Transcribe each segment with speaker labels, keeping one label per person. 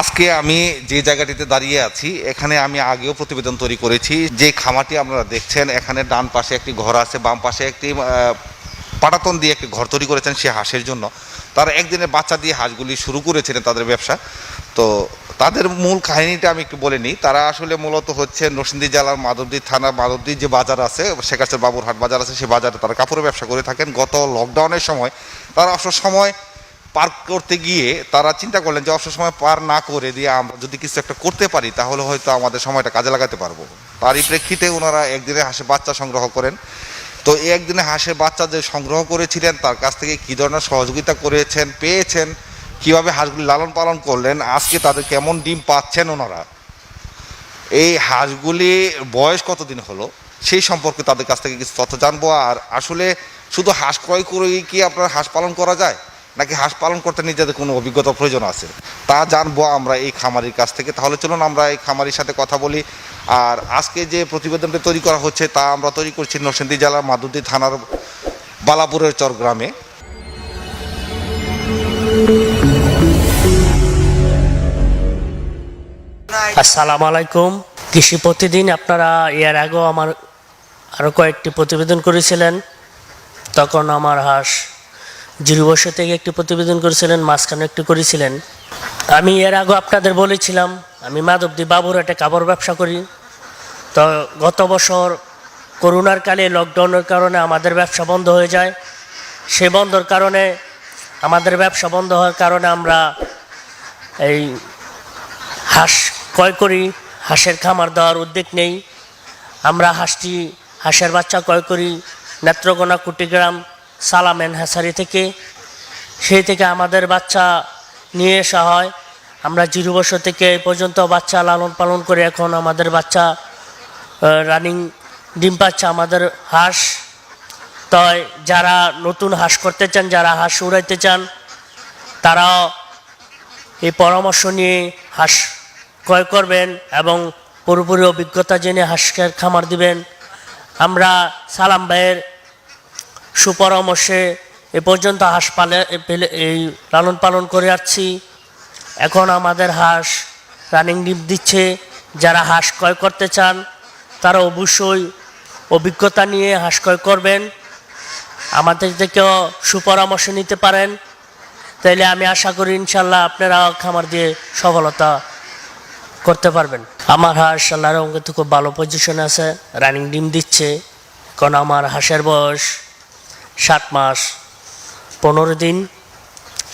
Speaker 1: আজকে আমি যে জায়গাটিতে দাঁড়িয়ে আছি, এখানে আমি আগেও প্রতিবেদন তৈরি করেছি। যে খামারটি আপনারা দেখছেন, এখানে ডান পাশে একটি ঘর আছে, বাম পাশে একটি পাটাতন দিয়ে একটি ঘর তৈরি করেছেন সে হাঁসের জন্য। তারা একদিনের বাচ্চা দিয়ে হাঁসগুলি শুরু করেছিলেন তাদের ব্যবসা। তো তাদের মূল কাহিনীটা আমি একটু বলে নিই। তারা আসলে মূলত হচ্ছে নরসিংদী জেলার মাধবদী থানা, মাধবদী যে বাজার আছে শেখাচর বাবুরহাট বাজার আছে সেই বাজারে তারা কাপড়ের ব্যবসা করে থাকেন। গত লকডাউনের সময় তারা অবসর সময় পার করতে গিয়ে তারা চিন্তা করলেন যে অবসর সময় পার না করে দিয়ে আমরা যদি কিছু একটা করতে পারি, তাহলে হয়তো আমাদের সময়টা কাজে লাগাতে পারব। তারই প্রেক্ষিতে ওনারা একদিনে হাঁসে বাচ্চা সংগ্রহ করেন। তো একদিনে হাঁসের বাচ্চা যে সংগ্রহ করেছিলেন, তার কাছ থেকে কী ধরনের সহযোগিতা করেছেন, পেয়েছেন, কীভাবে হাঁসগুলি লালন পালন করলেন, আজকে তাদের কেমন ডিম পাচ্ছেন ওনারা? এই হাঁসগুলি বয়স কতদিন হলো, সেই সম্পর্কে তাদের কাছ থেকে কিছু তথ্য জানব। আর আসলে শুধু হাঁস ক্রয় করেই কি আপনার হাঁস পালন করা যায়? নাকি হাঁস পালন করতে নিজেদের কোনো অভিজ্ঞতা প্রয়োজন আছে? তা জানব আমরা এই খামারির কাছ থেকে। তাহলে চলুন আমরা এই খামারির সাথে কথা বলি। আর আজকে যে প্রতিবেদনটা তৈরি করা হচ্ছে, তা আমরা তৈরি করছি নরসিংদী জেলার মাদুদি থানার বালাপুরের চর গ্রামে।
Speaker 2: আসসালামু আলাইকুম। কৃষি প্রতিদিন আপনারা এর আগেও আমার আরও কয়েকটি প্রতিবেদন করেছিলেন। তখন আমার হাঁস জিরো বছর থেকে একটি প্রতিবেদন করেছিলেন, মাঝখানে একটি করেছিলেন। আমি এর আগে আপনাদের বলেছিলাম, আমি মাধবদী বাবুরহাটে কাপড় ব্যবসা করি। তো গত বছর করোনার কালে লকডাউনের কারণে আমাদের ব্যবসা বন্ধ হয়ে যায়। সে বন্ধর কারণে, আমাদের ব্যবসা বন্ধ হওয়ার কারণে আমরা এই হাঁস ক্রয় করি, হাঁসের খামার দেওয়ার উদ্যোগ নেই। আমরা হাঁসটি, হাঁসের বাচ্চা ক্রয় করি, নেত্রকোনা কুটিগ্রাম সালামেন হ্যাসারি থেকে। সেই থেকে আমাদের বাচ্চা নিয়ে আসা হয়। আমরা জিরো বছর থেকে এই পর্যন্ত বাচ্চা লালন পালন করে এখন আমাদের বাচ্চা রানিং ডিম পাচ্ছে আমাদের হাঁস। তাই যারা নতুন হাঁস করতে চান, যারা হাঁস উড়াইতে চান, তারাও এই পরামর্শ নিয়ে হাঁস ক্রয় করবেন এবং পুরোপুরি অভিজ্ঞতা জেনে হাঁসের খামার দিবেন। আমরা সালাম ভাইয়ের সুপরামর্শে এ পর্যন্ত হাঁস পালে এই লালন পালন করে আসছি। এখন আমাদের হাঁস রানিং ডিম দিচ্ছে। যারা হাঁস ক্রয় করতে চান, তারা অবশ্যই অভিজ্ঞতা নিয়ে হাঁস ক্রয় করবেন। আমাদের থেকেও সুপরামর্শ নিতে পারেন। তাইলে আমি আশা করি ইনশাল্লাহ আপনারা খামার দিয়ে সফলতা করতে পারবেন। আমার হাঁস আল্লাহর রঙে খুব ভালো পজিশনে আছে রানিং ডিম দিচ্ছে। কারণ আমার হাঁসের বয়স সাত মাস, পনেরো দিন।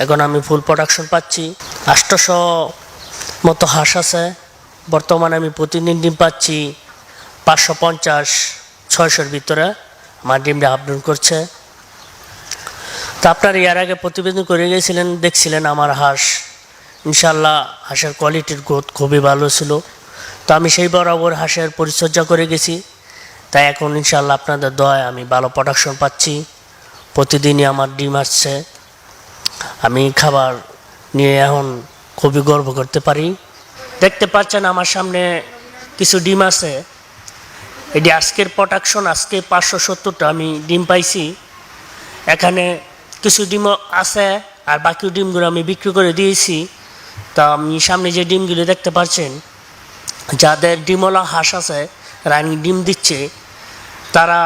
Speaker 2: এখন আমি ফুল প্রোডাকশন পাচ্ছি। আষ্টশো মতো হাঁস আছে। বর্তমানে আমি প্রতিদিন ডিম পাচ্ছি পাঁচশো পঞ্চাশ, ছয়শোর ভিতরে। আমার ডিমটা আপডাউন করছে। তা আপনার এর আগে প্রতিবেদন করে গিয়েছিলেন, দেখছিলেন আমার হাঁস। ইনশাল্লাহ হাঁসের কোয়ালিটির গ্রোথ খুবই ভালো ছিল। তো আমি সেই বরাবর হাঁসের পরিচর্যা করে গেছি। তাই এখন ইনশাল্লাহ আপনাদের দয় আমি ভালো প্রোডাকশন পাচ্ছি। প্রতিদিনই আমার ডিম আসছে। আমি খাবার নিয়ে এখন খুবই গর্ব করতে পারি। দেখতে পাচ্ছেন আমার সামনে কিছু ডিম আছে। এটি আজকের প্রোডাকশন আজকে পাঁচশো সত্তরটা আমি ডিম পাইছি। এখানে কিছু ডিমও আছে আর বাকি ডিমগুলো আমি বিক্রি করে দিয়েছি। তা আমি সামনে যে ডিমগুলো দেখতে পাচ্ছেন, যাদের ডিমওয়ালা হাঁস আছে, রানী ডিম দিচ্ছে, তারা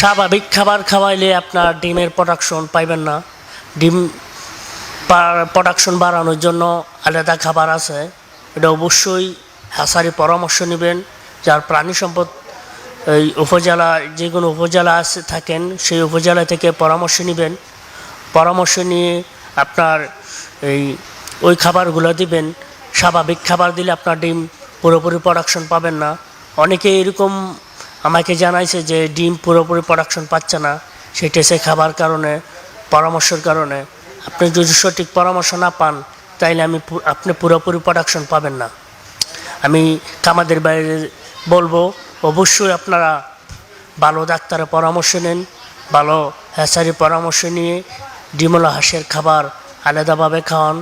Speaker 2: স্বাভাবিক খাবার খাওয়াইলে আপনার ডিমের প্রোডাকশন পাইবেন না। ডিম প্রোডাকশন বাড়ানোর জন্য আলাদা খাবার আছে। এটা অবশ্যই হাসারি পরামর্শ নেবেন। যার প্রাণী সম্পদ এই উপজেলা, যে কোনো উপজেলা আছে থাকেন, সেই উপজেলা থেকে পরামর্শ নেবেন। পরামর্শ নিয়ে আপনার এই ওই খাবারগুলো দিবেন। স্বাভাবিক খাবার দিলে আপনার ডিম পুরোপুরি প্রোডাকশন পাবেন না। অনেকে এরকম আমাকে জানাইছে যে ডিম পুরোপুরি প্রোডাকশন পাচ্ছে না। সেটা সে খাবার কারণে, পরামর্শের কারণে। আপনি যদি সঠিক পরামর্শ না পান, তাইলে আমি আপনি পুরোপুরি প্রোডাকশন পাবেন না। আমি কামাদের বাইরে বলব, অবশ্যই আপনারা ভালো ডাক্তারের পরামর্শ নেন, ভালো হ্যাচারির পরামর্শ নিয়ে ডিমলা হাঁসের খাবার আলাদাভাবে খাওয়ান।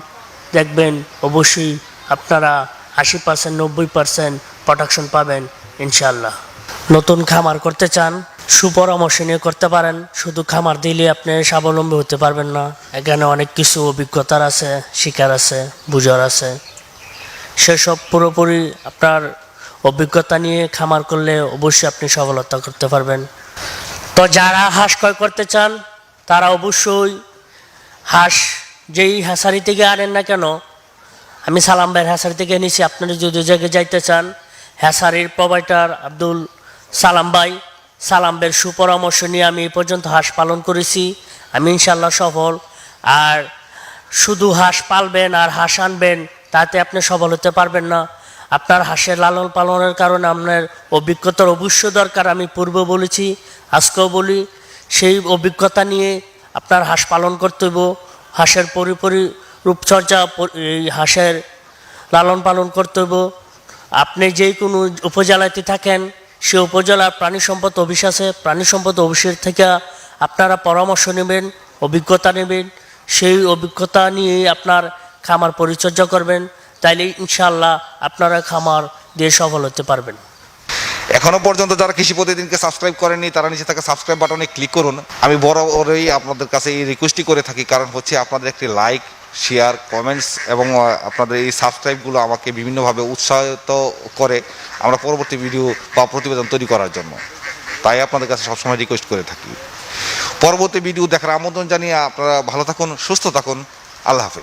Speaker 2: দেখবেন অবশ্যই আপনারা আশি পার্সেন্ট নব্বই পার্সেন্ট প্রোডাকশন পাবেন ইনশাল্লাহ নতুন খামার করতে চান, সুপরামর্শ নিয়ে করতে পারেন, শুধু খামার দিলে আপনি স্বাবলম্বী হতে পারবেন না। এখানে অনেক কিছু অভিজ্ঞতার আছে, শিকার আছে, বুঝার আছে। সেসব পুরোপুরি আপনার অভিজ্ঞতা নিয়ে খামার করলে অবশ্যই আপনি সফলতা করতে পারবেন। তো যারা হাঁস ক্রয় করতে চান, তারা অবশ্যই হাঁস যেই হাঁসারি থেকে আনেন না কেন, আমি সালাম ভাইয়ের হ্যাসারি থেকে এনেছি। আপনারা যদি জায়গায় যাইতে চান হ্যাসারির প্রোভাইডার আব্দুল সালাম ভাই, সালাম ভাইয়ের সুপরামর্শ নিয়ে আমি এই পর্যন্ত হাঁস পালন করেছি। আমি ইনশাল্লাহ সফল। আর শুধু হাঁস পালবেন আর হাঁস আনবেন, তাতে আপনি সফল হতে পারবেন না। আপনার হাঁসের লালন পালনের কারণে আপনার অভিজ্ঞতার অবশ্য দরকার, আমি পূর্বে বলেছি, আজকেও বলি, সেই অভিজ্ঞতা নিয়ে আপনার হাঁস পালন করতে হইব। হাঁসের পরিপরি রূপচর্চা এই হাঁসের লালন পালন করতে হইব। আপনি যে কোনো উপজেলাতে থাকেন সে উপজেলার প্রাণী সম্পদ অফিস আছে। প্রাণী সম্পদ অফিসের থেকে আপনারা পরামর্শ নেবেন, অভিজ্ঞতা নেবেন। সেই অভিজ্ঞতা নিয়ে আপনার খামার পরিচর্যা করবেন। তাইলে ইনশাল্লাহ আপনারা খামার দিয়ে সফল হতে পারবেন।
Speaker 1: এখনও পর্যন্ত যারা কৃষি প্রতিদিনকে সাবস্ক্রাইব করেননি, তারা নিচে থাকা সাবস্ক্রাইব বাটনে ক্লিক করুন। আমি বরাবরই আপনাদের কাছে এই রিকোয়েস্টই করে থাকি। কারণ হচ্ছে আপনাদের একটি লাইক শেয়ার কমেন্টস এবং আপনাদের এই সাবস্ক্রাইবগুলো আমাকে বিভিন্নভাবে উৎসাহিত করে আমরা পরবর্তী ভিডিও বা প্রতিবেদন তৈরি করার জন্য। তাই আপনাদের কাছে সবসময় রিকোয়েস্ট করে থাকি। পরবর্তী ভিডিও দেখার আমন্ত্রণ জানিয়ে আপনারা ভালো থাকুন, সুস্থ থাকুন। আল্লাহ হাফেজ।